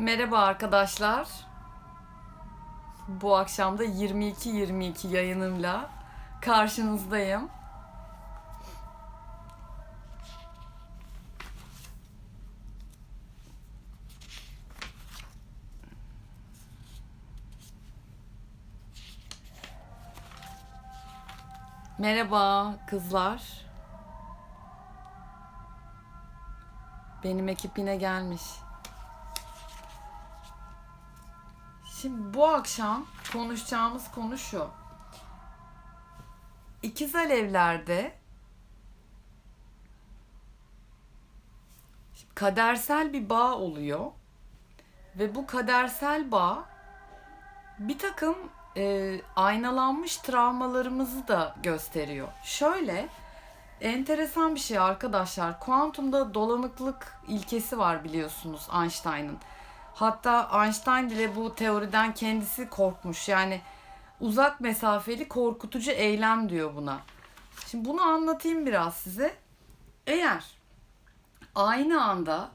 Merhaba arkadaşlar. Bu akşam da 22-22 yayınımla karşınızdayım. Merhaba kızlar. Benim ekip yine gelmiş. Şimdi bu akşam konuşacağımız konu şu. İkiz alevlerde kadersel bir bağ oluyor. Ve bu kadersel bağ bir takım e, aynalanmış travmalarımızı da gösteriyor. Şöyle enteresan bir şey arkadaşlar. Kuantumda dolanıklık ilkesi var biliyorsunuz Einstein'ın. Hatta Einstein bile bu teoriden kendisi korkmuş. Yani uzak mesafeli korkutucu eylem diyor buna. Şimdi bunu anlatayım biraz size. Eğer aynı anda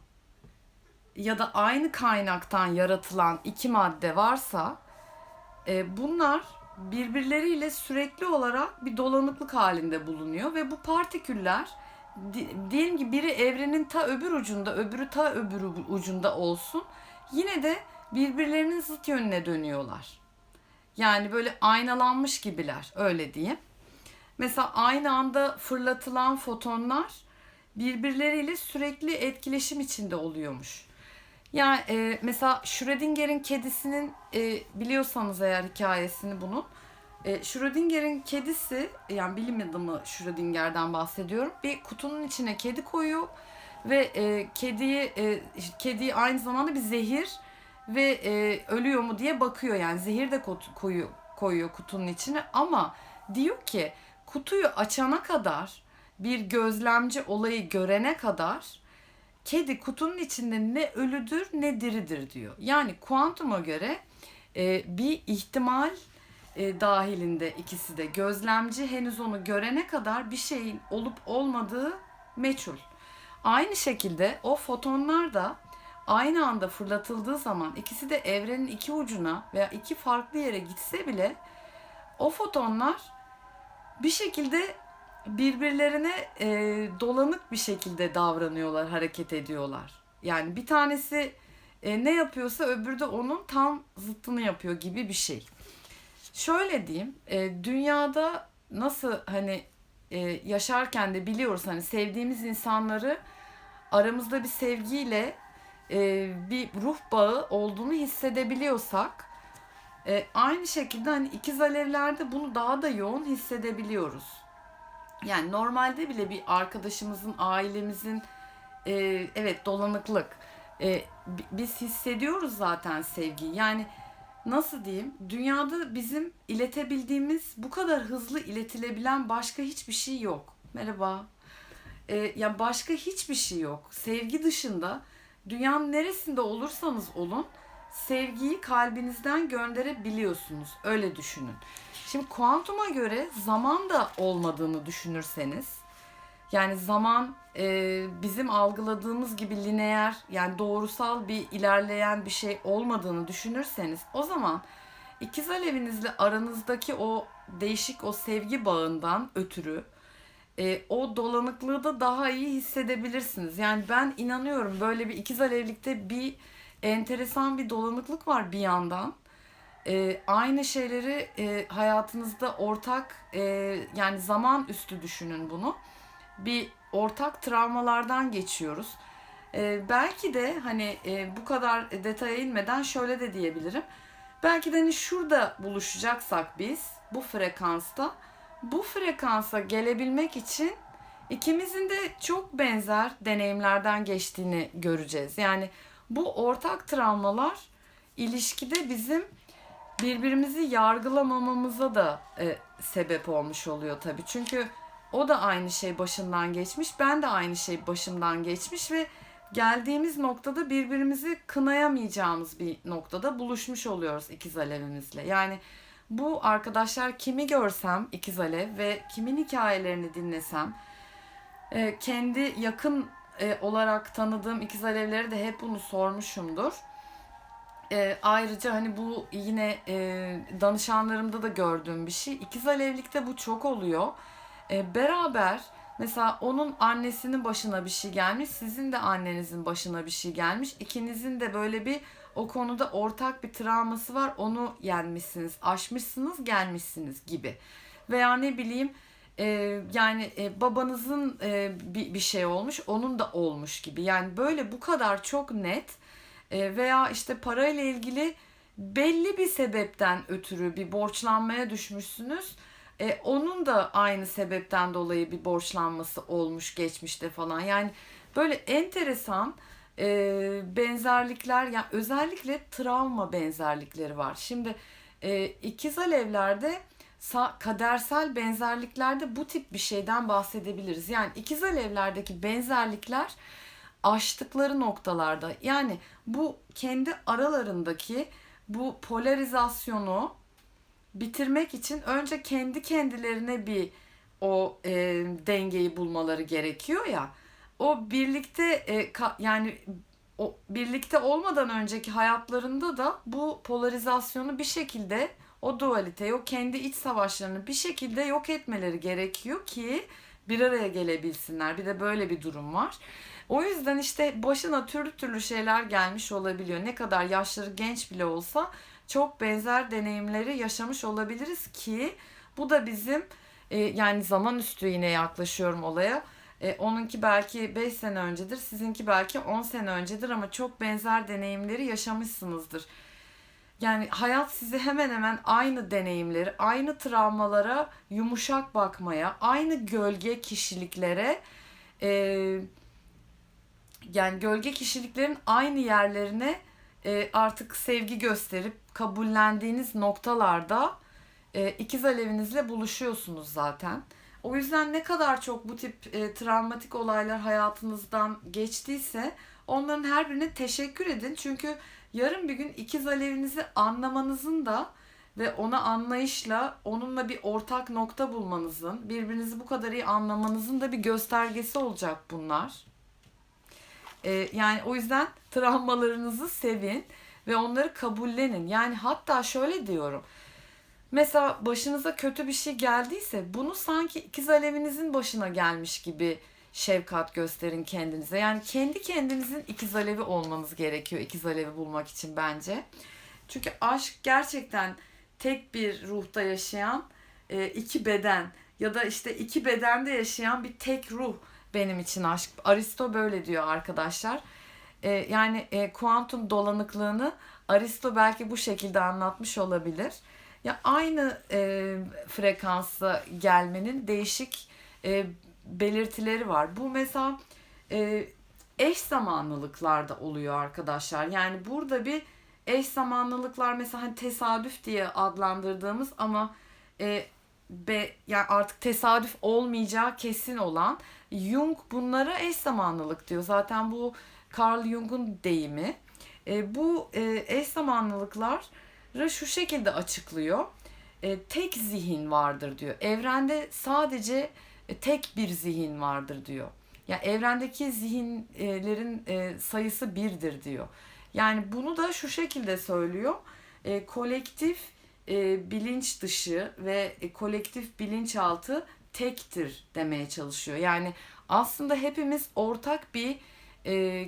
ya da aynı kaynaktan yaratılan iki madde varsa e, bunlar birbirleriyle sürekli olarak bir dolanıklık halinde bulunuyor ve bu partiküller di- diyelim ki biri evrenin ta öbür ucunda öbürü ta öbür ucunda olsun yine de birbirlerinin zıt yönüne dönüyorlar. Yani böyle aynalanmış gibiler öyle diyeyim. Mesela aynı anda fırlatılan fotonlar birbirleriyle sürekli etkileşim içinde oluyormuş. Yani e, mesela Schrödinger'in kedisinin e, biliyorsanız eğer hikayesini bunun. E, Schrödinger'in kedisi yani bilim adamı Schrödinger'den bahsediyorum. Bir kutunun içine kedi koyuyor ve e, kediyi e, kediyi aynı zamanda bir zehir ve e, ölüyor mu diye bakıyor yani zehir de koyuyor koyuyor kutunun içine ama diyor ki kutuyu açana kadar bir gözlemci olayı görene kadar kedi kutunun içinde ne ölüdür ne diridir diyor. Yani kuantuma göre e, bir ihtimal e, dahilinde ikisi de gözlemci henüz onu görene kadar bir şeyin olup olmadığı meçhul. Aynı şekilde o fotonlar da aynı anda fırlatıldığı zaman ikisi de evrenin iki ucuna veya iki farklı yere gitse bile o fotonlar bir şekilde birbirlerine e, dolanık bir şekilde davranıyorlar, hareket ediyorlar. Yani bir tanesi e, ne yapıyorsa öbürü de onun tam zıttını yapıyor gibi bir şey. Şöyle diyeyim, e, dünyada nasıl hani e, yaşarken de biliyoruz hani sevdiğimiz insanları aramızda bir sevgiyle e, bir ruh bağı olduğunu hissedebiliyorsak e, aynı şekilde hani ikiz alevlerde bunu daha da yoğun hissedebiliyoruz. Yani normalde bile bir arkadaşımızın, ailemizin e, evet dolanıklık. E, bi- biz hissediyoruz zaten sevgiyi. Yani nasıl diyeyim? Dünyada bizim iletebildiğimiz bu kadar hızlı iletilebilen başka hiçbir şey yok. Merhaba. E, ya başka hiçbir şey yok. Sevgi dışında dünyanın neresinde olursanız olun sevgiyi kalbinizden gönderebiliyorsunuz. Öyle düşünün. Şimdi kuantuma göre zaman da olmadığını düşünürseniz yani zaman e, bizim algıladığımız gibi lineer yani doğrusal bir ilerleyen bir şey olmadığını düşünürseniz o zaman ikiz alevinizle aranızdaki o değişik o sevgi bağından ötürü e, o dolanıklığı da daha iyi hissedebilirsiniz. Yani ben inanıyorum böyle bir ikiz alevlikte bir enteresan bir dolanıklık var bir yandan. E, aynı şeyleri e, hayatınızda ortak e, yani zaman üstü düşünün bunu. Bir ortak travmalardan geçiyoruz. E, belki de hani e, bu kadar detaya inmeden şöyle de diyebilirim. Belki de hani şurada buluşacaksak biz bu frekansta bu frekansa gelebilmek için ikimizin de çok benzer deneyimlerden geçtiğini göreceğiz. Yani bu ortak travmalar ilişkide bizim birbirimizi yargılamamamıza da e, sebep olmuş oluyor tabii. Çünkü o da aynı şey başından geçmiş, ben de aynı şey başımdan geçmiş ve geldiğimiz noktada birbirimizi kınayamayacağımız bir noktada buluşmuş oluyoruz ikiz alevimizle. Yani bu arkadaşlar kimi görsem ikiz alev ve kimin hikayelerini dinlesem e, kendi yakın e, olarak tanıdığım ikiz alevleri de hep bunu sormuşumdur. E, ayrıca hani bu yine e, danışanlarımda da gördüğüm bir şey. İkiz alevlikte bu çok oluyor. E, beraber mesela onun annesinin başına bir şey gelmiş, sizin de annenizin başına bir şey gelmiş. İkinizin de böyle bir o konuda ortak bir travması var. Onu yenmişsiniz, aşmışsınız, gelmişsiniz gibi. Veya ne bileyim e, yani e, babanızın e, bir, bir şey olmuş, onun da olmuş gibi. Yani böyle bu kadar çok net e, veya işte parayla ilgili belli bir sebepten ötürü bir borçlanmaya düşmüşsünüz. E, onun da aynı sebepten dolayı bir borçlanması olmuş geçmişte falan. Yani böyle enteresan e, benzerlikler yani özellikle travma benzerlikleri var. Şimdi e, ikiz alevlerde kadersel benzerliklerde bu tip bir şeyden bahsedebiliriz. Yani ikiz alevlerdeki benzerlikler aştıkları noktalarda yani bu kendi aralarındaki bu polarizasyonu bitirmek için önce kendi kendilerine bir o e, dengeyi bulmaları gerekiyor ya. O birlikte e, ka- yani o birlikte olmadan önceki hayatlarında da bu polarizasyonu bir şekilde o dualiteyi, o kendi iç savaşlarını bir şekilde yok etmeleri gerekiyor ki bir araya gelebilsinler. Bir de böyle bir durum var. O yüzden işte başına türlü türlü şeyler gelmiş olabiliyor. Ne kadar yaşları genç bile olsa çok benzer deneyimleri yaşamış olabiliriz ki bu da bizim e, yani zaman üstü yine yaklaşıyorum olaya. E, onunki belki 5 sene öncedir, sizinki belki 10 sene öncedir ama çok benzer deneyimleri yaşamışsınızdır. Yani hayat sizi hemen hemen aynı deneyimleri, aynı travmalara yumuşak bakmaya, aynı gölge kişiliklere e, yani gölge kişiliklerin aynı yerlerine e, artık sevgi gösterip kabullendiğiniz noktalarda e, ikiz alevinizle buluşuyorsunuz zaten. O yüzden ne kadar çok bu tip e, travmatik olaylar hayatınızdan geçtiyse onların her birine teşekkür edin. Çünkü yarın bir gün ikiz alevinizi anlamanızın da ve ona anlayışla onunla bir ortak nokta bulmanızın, birbirinizi bu kadar iyi anlamanızın da bir göstergesi olacak bunlar. Ee, yani o yüzden travmalarınızı sevin ve onları kabullenin. Yani hatta şöyle diyorum. Mesela başınıza kötü bir şey geldiyse bunu sanki ikiz alevinizin başına gelmiş gibi şefkat gösterin kendinize. Yani kendi kendinizin ikiz alevi olmanız gerekiyor ikiz alevi bulmak için bence. Çünkü aşk gerçekten tek bir ruhta yaşayan e, iki beden ya da işte iki bedende yaşayan bir tek ruh benim için aşk. Aristo böyle diyor arkadaşlar. E, yani e, kuantum dolanıklığını Aristo belki bu şekilde anlatmış olabilir. Ya aynı e, frekansa gelmenin değişik e, belirtileri var. Bu mesela e, eş zamanlılıklarda oluyor arkadaşlar. Yani burada bir eş zamanlılıklar mesela hani tesadüf diye adlandırdığımız ama e, be, yani artık tesadüf olmayacağı kesin olan Jung bunlara eş zamanlılık diyor. Zaten bu Carl Jung'un deyimi. E, bu e, eş zamanlılıkları şu şekilde açıklıyor. E, tek zihin vardır diyor. Evrende sadece e, tek bir zihin vardır diyor. Ya yani evrendeki zihinlerin e, sayısı birdir diyor. Yani bunu da şu şekilde söylüyor. E, kolektif e, bilinç dışı ve e, kolektif bilinçaltı tektir demeye çalışıyor. Yani aslında hepimiz ortak bir e,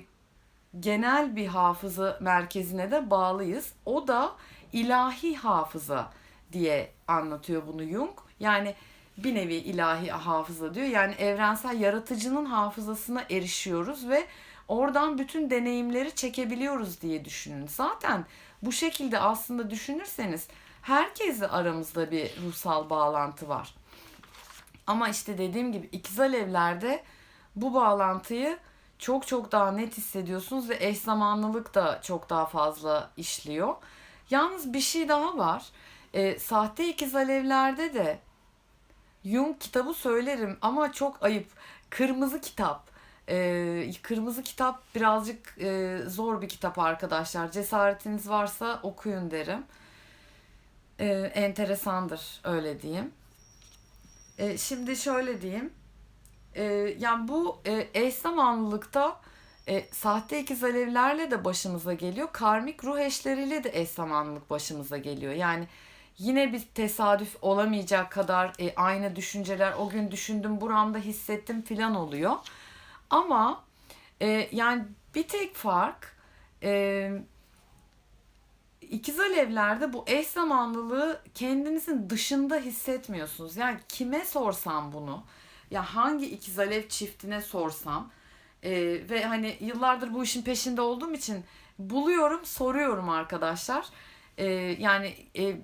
genel bir hafıza merkezine de bağlıyız. O da ilahi hafıza diye anlatıyor bunu Jung. Yani bir nevi ilahi hafıza diyor. Yani evrensel yaratıcının hafızasına erişiyoruz ve oradan bütün deneyimleri çekebiliyoruz diye düşünün. Zaten bu şekilde aslında düşünürseniz herkesle aramızda bir ruhsal bağlantı var. Ama işte dediğim gibi ikiz alevlerde bu bağlantıyı çok çok daha net hissediyorsunuz ve eş zamanlılık da çok daha fazla işliyor. Yalnız bir şey daha var. E, sahte ikiz alevlerde de Jung kitabı söylerim ama çok ayıp. Kırmızı kitap. E, kırmızı kitap birazcık e, zor bir kitap arkadaşlar. Cesaretiniz varsa okuyun derim. E, enteresandır öyle diyeyim. E, şimdi şöyle diyeyim. E, yani bu e, eş zamanlılıkta E, sahte ikiz alevlerle de başımıza geliyor. Karmik ruh eşleriyle de eş zamanlılık başımıza geliyor. Yani yine bir tesadüf olamayacak kadar e, aynı düşünceler o gün düşündüm buramda hissettim filan oluyor. Ama e, yani bir tek fark e, ikiz alevlerde bu eş zamanlılığı kendinizin dışında hissetmiyorsunuz. Yani kime sorsam bunu ya hangi ikiz alev çiftine sorsam e, ve hani yıllardır bu işin peşinde olduğum için buluyorum soruyorum arkadaşlar. E, yani e,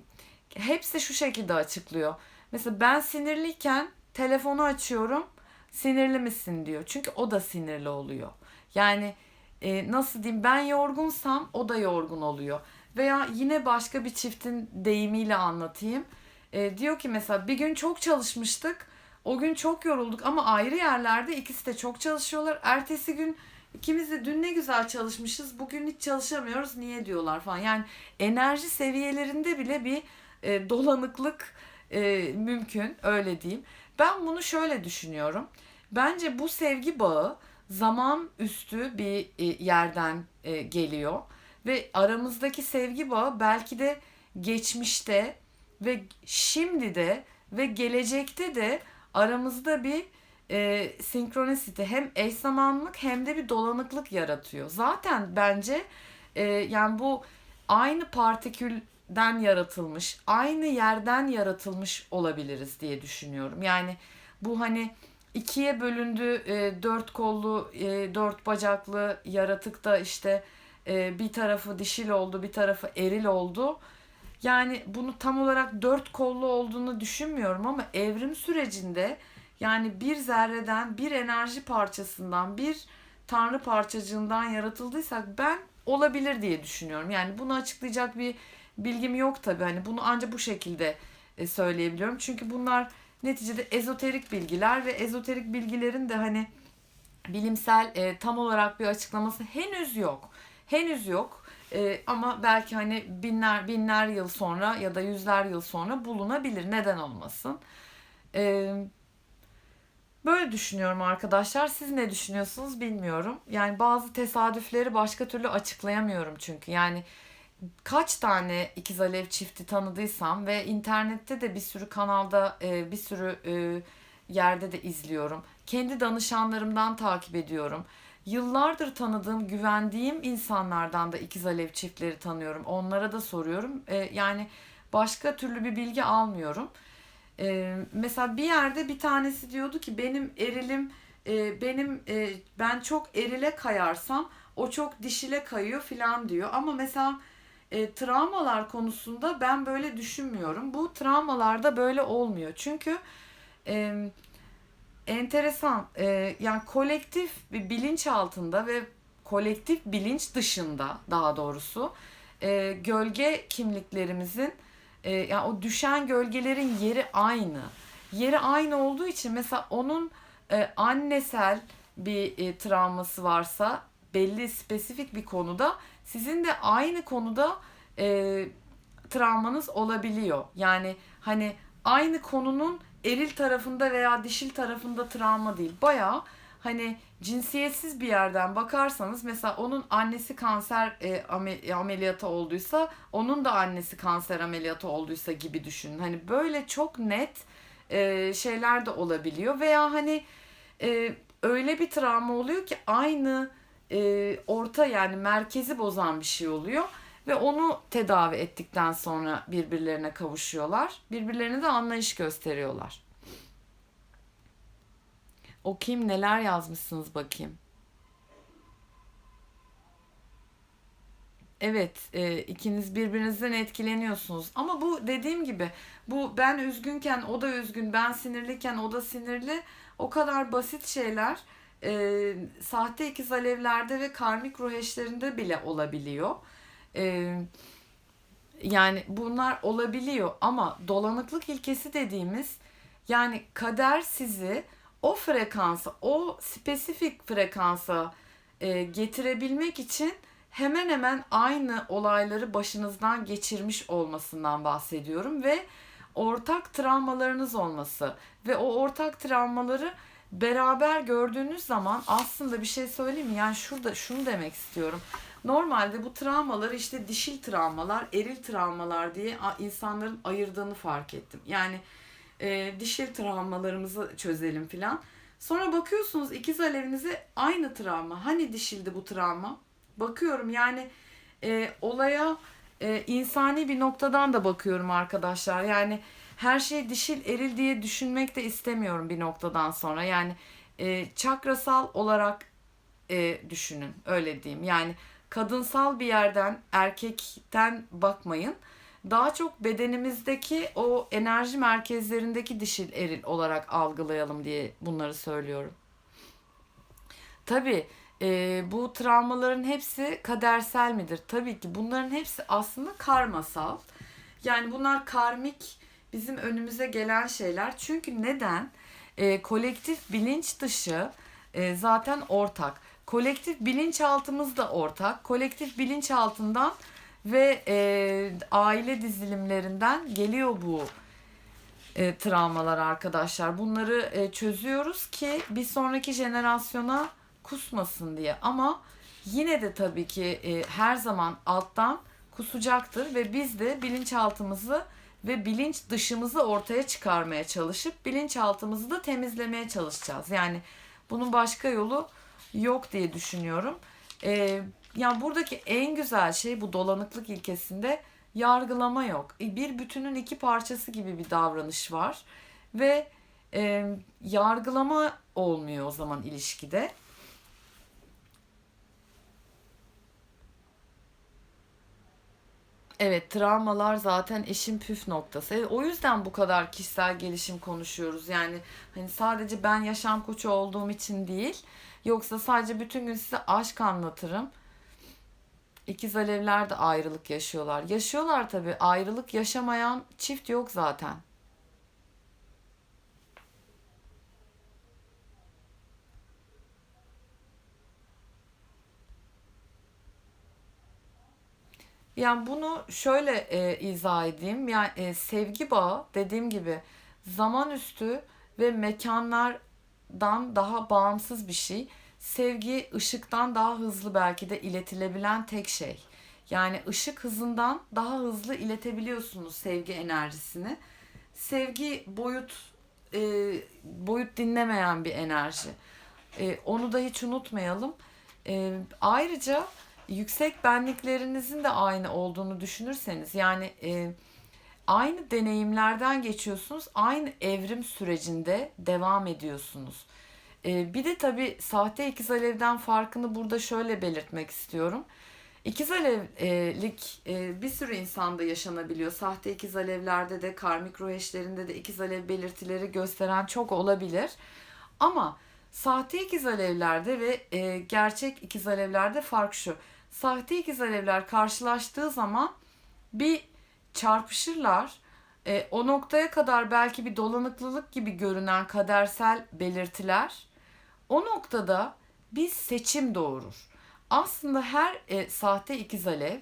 hepsi şu şekilde açıklıyor. Mesela ben sinirliyken telefonu açıyorum. Sinirli misin diyor. Çünkü o da sinirli oluyor. Yani e, nasıl diyeyim ben yorgunsam o da yorgun oluyor. Veya yine başka bir çiftin deyimiyle anlatayım. E, diyor ki mesela bir gün çok çalışmıştık. O gün çok yorulduk ama ayrı yerlerde ikisi de çok çalışıyorlar. Ertesi gün ikimiz de dün ne güzel çalışmışız. Bugün hiç çalışamıyoruz. Niye diyorlar falan. Yani enerji seviyelerinde bile bir e, dolanıklık e, mümkün öyle diyeyim. Ben bunu şöyle düşünüyorum. Bence bu sevgi bağı zaman üstü bir e, yerden e, geliyor ve aramızdaki sevgi bağı belki de geçmişte ve şimdi de ve gelecekte de aramızda bir e, sinkronisite hem eş zamanlılık hem de bir dolanıklık yaratıyor. Zaten bence e, yani bu aynı partikülden yaratılmış, aynı yerden yaratılmış olabiliriz diye düşünüyorum. Yani bu hani ikiye bölündü e, dört kollu, e, dört bacaklı yaratık da işte e, bir tarafı dişil oldu, bir tarafı eril oldu. Yani bunu tam olarak dört kollu olduğunu düşünmüyorum ama evrim sürecinde yani bir zerreden, bir enerji parçasından, bir tanrı parçacığından yaratıldıysak ben olabilir diye düşünüyorum. Yani bunu açıklayacak bir bilgim yok tabii. Hani bunu ancak bu şekilde e, söyleyebiliyorum. Çünkü bunlar neticede ezoterik bilgiler ve ezoterik bilgilerin de hani bilimsel e, tam olarak bir açıklaması henüz yok. Henüz yok. E, ama belki hani binler binler yıl sonra ya da yüzler yıl sonra bulunabilir. Neden olmasın? E, böyle düşünüyorum arkadaşlar. Siz ne düşünüyorsunuz bilmiyorum. Yani bazı tesadüfleri başka türlü açıklayamıyorum çünkü. Yani kaç tane ikiz alev çifti tanıdıysam ve internette de bir sürü kanalda e, bir sürü e, yerde de izliyorum. Kendi danışanlarımdan takip ediyorum. Yıllardır tanıdığım, güvendiğim insanlardan da ikiz alev çiftleri tanıyorum. Onlara da soruyorum. E, yani başka türlü bir bilgi almıyorum. E, mesela bir yerde bir tanesi diyordu ki benim erilim, e, benim e, ben çok erile kayarsam o çok dişile kayıyor filan diyor. Ama mesela e, travmalar konusunda ben böyle düşünmüyorum. Bu travmalarda böyle olmuyor. Çünkü e, enteresan e, yani kolektif bir bilinç altında ve kolektif bilinç dışında daha doğrusu e, gölge kimliklerimizin e, yani o düşen gölgelerin yeri aynı. Yeri aynı olduğu için mesela onun e, annesel bir e, travması varsa belli spesifik bir konuda sizin de aynı konuda e, travmanız olabiliyor. Yani hani aynı konunun eril tarafında veya dişil tarafında travma değil. Baya hani cinsiyetsiz bir yerden bakarsanız mesela onun annesi kanser e, ameliyatı olduysa onun da annesi kanser ameliyatı olduysa gibi düşünün. Hani böyle çok net e, şeyler de olabiliyor veya hani e, öyle bir travma oluyor ki aynı e, orta yani merkezi bozan bir şey oluyor ve onu tedavi ettikten sonra birbirlerine kavuşuyorlar. Birbirlerine de anlayış gösteriyorlar. O kim neler yazmışsınız bakayım. Evet, e, ikiniz birbirinizden etkileniyorsunuz. Ama bu dediğim gibi, bu ben üzgünken o da üzgün, ben sinirliyken o da sinirli. O kadar basit şeyler e, sahte ikiz alevlerde ve karmik ruh eşlerinde bile olabiliyor. E, yani bunlar olabiliyor ama dolanıklık ilkesi dediğimiz yani kader sizi o frekansa, o spesifik frekansa e, getirebilmek için hemen hemen aynı olayları başınızdan geçirmiş olmasından bahsediyorum ve ortak travmalarınız olması ve o ortak travmaları beraber gördüğünüz zaman aslında bir şey söyleyeyim mi? Yani şurada şunu demek istiyorum. Normalde bu travmaları işte dişil travmalar, eril travmalar diye insanların ayırdığını fark ettim. Yani e, dişil travmalarımızı çözelim filan. Sonra bakıyorsunuz ikiz alevinize aynı travma. Hani dişildi bu travma? Bakıyorum yani e, olaya e, insani bir noktadan da bakıyorum arkadaşlar. Yani her şey dişil eril diye düşünmek de istemiyorum bir noktadan sonra. Yani e, çakrasal olarak e, düşünün öyle diyeyim. Yani kadınsal bir yerden erkekten bakmayın. Daha çok bedenimizdeki o enerji merkezlerindeki dişil eril olarak algılayalım diye bunları söylüyorum. Tabii e, bu travmaların hepsi kadersel midir? Tabii ki bunların hepsi aslında karmasal. Yani bunlar karmik bizim önümüze gelen şeyler. Çünkü neden? E, kolektif bilinç dışı e, zaten ortak. Kolektif bilinçaltımız da ortak. Kolektif bilinçaltından ve e, aile dizilimlerinden geliyor bu e, travmalar arkadaşlar. Bunları e, çözüyoruz ki bir sonraki jenerasyona kusmasın diye. Ama yine de tabii ki e, her zaman alttan kusacaktır ve biz de bilinçaltımızı ve bilinç dışımızı ortaya çıkarmaya çalışıp bilinçaltımızı da temizlemeye çalışacağız. Yani bunun başka yolu yok diye düşünüyorum. E, yani buradaki en güzel şey bu dolanıklık ilkesinde yargılama yok. E, Bir bütünün iki parçası gibi bir davranış var ve e, yargılama olmuyor o zaman ilişkide. Evet, travmalar zaten işin püf noktası. E, O yüzden bu kadar kişisel gelişim konuşuyoruz. Yani hani sadece ben yaşam koçu olduğum için değil, yoksa sadece bütün gün size aşk anlatırım. İkiz alevler de ayrılık yaşıyorlar. Yaşıyorlar tabii. Ayrılık yaşamayan çift yok zaten. Yani bunu şöyle e, izah edeyim. Yani e, sevgi bağı dediğim gibi zaman üstü ve mekanlardan daha bağımsız bir şey. Sevgi ışıktan daha hızlı belki de iletilebilen tek şey. Yani ışık hızından daha hızlı iletebiliyorsunuz sevgi enerjisini. Sevgi boyut e, boyut dinlemeyen bir enerji. E, onu da hiç unutmayalım. E, ayrıca yüksek benliklerinizin de aynı olduğunu düşünürseniz yani e, aynı deneyimlerden geçiyorsunuz, aynı evrim sürecinde devam ediyorsunuz. E, bir de tabii sahte ikiz alevden farkını burada şöyle belirtmek istiyorum. İkiz alevlik e, bir sürü insanda yaşanabiliyor. Sahte ikiz alevlerde de karmik ruh eşlerinde de ikiz alev belirtileri gösteren çok olabilir. Ama sahte ikiz alevlerde ve e, gerçek ikiz alevlerde fark şu. Sahte ikiz alevler karşılaştığı zaman bir çarpışırlar. E, o noktaya kadar belki bir dolanıklılık gibi görünen kadersel belirtiler o noktada bir seçim doğurur. Aslında her e, sahte ikiz alev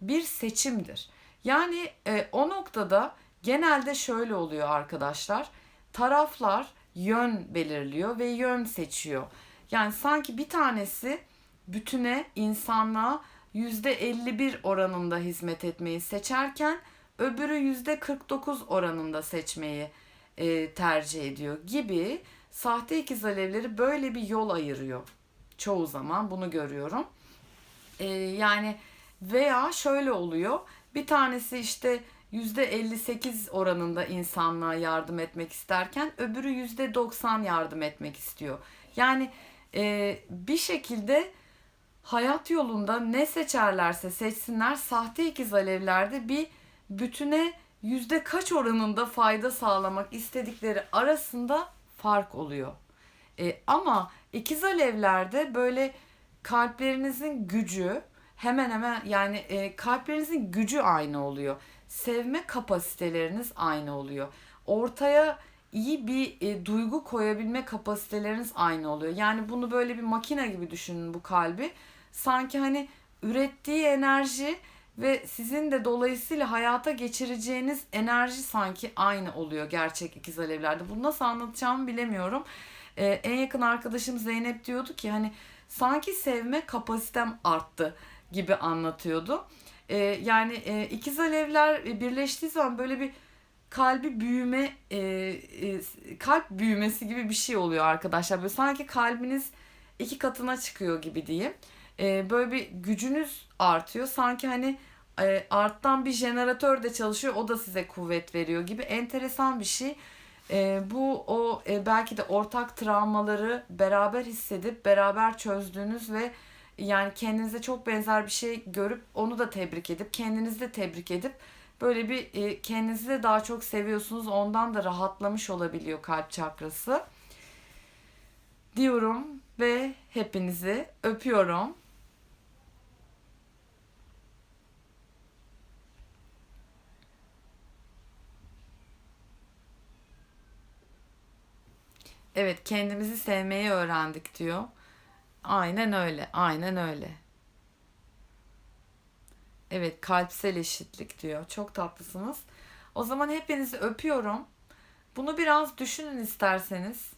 bir seçimdir. Yani e, o noktada genelde şöyle oluyor arkadaşlar. Taraflar yön belirliyor ve yön seçiyor. Yani sanki bir tanesi bütüne, insanlığa %51 oranında hizmet etmeyi seçerken öbürü %49 oranında seçmeyi e, tercih ediyor gibi sahte ikiz alevleri böyle bir yol ayırıyor. Çoğu zaman bunu görüyorum. E, yani veya şöyle oluyor. Bir tanesi işte %58 oranında insanlığa yardım etmek isterken öbürü %90 yardım etmek istiyor. Yani e, bir şekilde hayat yolunda ne seçerlerse seçsinler sahte ikiz alevlerde bir bütüne yüzde kaç oranında fayda sağlamak istedikleri arasında fark oluyor. E, ama ikiz alevlerde böyle kalplerinizin gücü hemen hemen yani e, kalplerinizin gücü aynı oluyor. Sevme kapasiteleriniz aynı oluyor. Ortaya iyi bir e, duygu koyabilme kapasiteleriniz aynı oluyor. Yani bunu böyle bir makine gibi düşünün bu kalbi. Sanki hani ürettiği enerji ve sizin de dolayısıyla hayata geçireceğiniz enerji sanki aynı oluyor gerçek ikiz alevlerde. Bunu nasıl anlatacağımı bilemiyorum. Ee, en yakın arkadaşım Zeynep diyordu ki hani sanki sevme kapasitem arttı gibi anlatıyordu. Ee, yani e, ikiz alevler birleştiği zaman böyle bir kalbi büyüme e, e, kalp büyümesi gibi bir şey oluyor arkadaşlar. Böyle sanki kalbiniz iki katına çıkıyor gibi diyeyim. E, böyle bir gücünüz artıyor. Sanki hani e, arttan bir jeneratör de çalışıyor. O da size kuvvet veriyor gibi enteresan bir şey. E, bu o e, belki de ortak travmaları beraber hissedip beraber çözdüğünüz ve yani kendinize çok benzer bir şey görüp onu da tebrik edip kendinizi de tebrik edip böyle bir e, kendinizi de daha çok seviyorsunuz. Ondan da rahatlamış olabiliyor kalp çakrası. Diyorum ve hepinizi öpüyorum. Evet, kendimizi sevmeyi öğrendik diyor. Aynen öyle, aynen öyle. Evet, kalpsel eşitlik diyor. Çok tatlısınız. O zaman hepinizi öpüyorum. Bunu biraz düşünün isterseniz.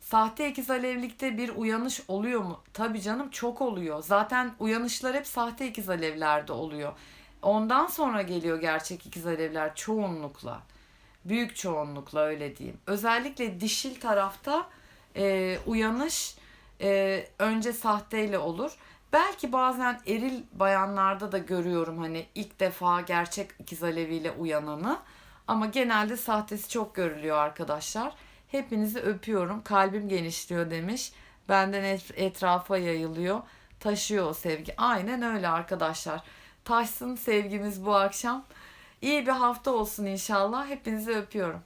Sahte ikiz alevlikte bir uyanış oluyor mu? Tabii canım çok oluyor. Zaten uyanışlar hep sahte ikiz alevlerde oluyor. Ondan sonra geliyor gerçek ikiz alevler çoğunlukla. Büyük çoğunlukla öyle diyeyim. Özellikle dişil tarafta e, uyanış e, önce sahteyle olur. Belki bazen eril bayanlarda da görüyorum hani ilk defa gerçek ikiz aleviyle uyananı. Ama genelde sahtesi çok görülüyor arkadaşlar. Hepinizi öpüyorum. Kalbim genişliyor demiş. Benden et- etrafa yayılıyor. Taşıyor o sevgi. Aynen öyle arkadaşlar. Taşsın sevgimiz bu akşam. İyi bir hafta olsun inşallah. Hepinizi öpüyorum.